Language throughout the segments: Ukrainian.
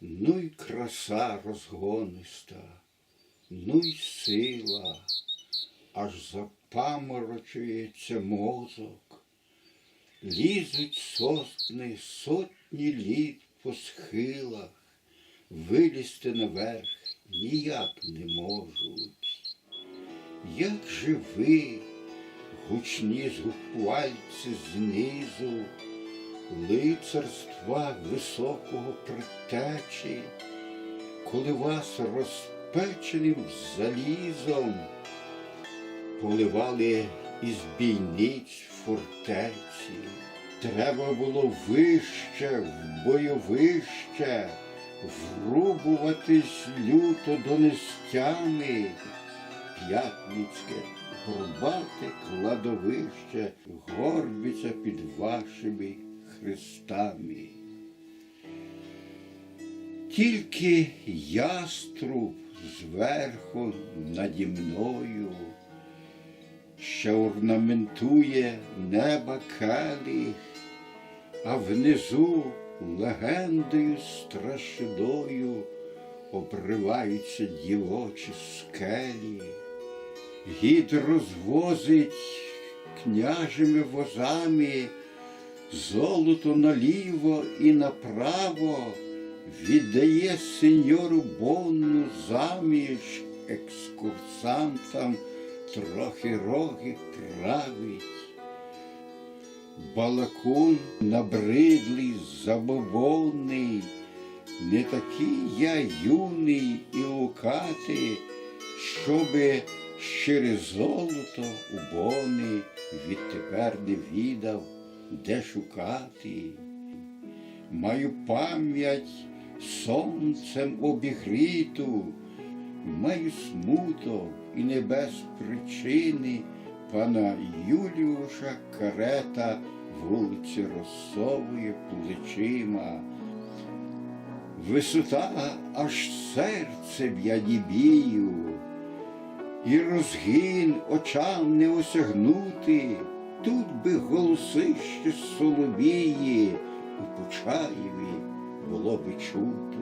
Ну й краса розгониста, ну й сила, аж запаморочується мозок, лізуть сосни сотні літ по схилах, вилізти наверх ніяк не можуть. Як же ви, гучні згупальці знизу, лицарства високого притечі, коли вас розпеченим залізом поливали із бійниць фортеці. Треба було вище, в бойовище, врубуватись люто до нестями. П'ятницьке, горбате кладовище горбиться під вашими хрестами. Тільки яструб зверху наді мною, що орнаментує неба келих, а внизу легендою страшною обриваються дівочі скелі. Гід розвозить княжими возами золото наліво і направо, віддає сеньору Бонну заміж екскурсантам трохи роги править. Балакун набридлий, забобонний, не такий я юний і лукатий, щоби щире золото у бони відтепер не відав, де шукати. Маю пам'ять сонцем обігріту, маю смуток і не без причини пана Юліуша карета вулиці розсовує плечима. Висота аж серце б'ядібію, і розгін очам не осягнути, тут би голосище соловії у Почаєві було би чути.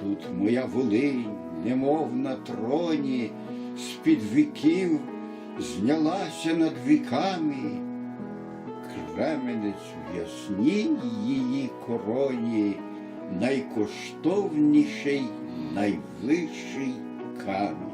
Тут моя волинь, немов на троні, з-під віків знялася над віками. Кременець в ясній її короні, найкоштовніший, найвищий камінь.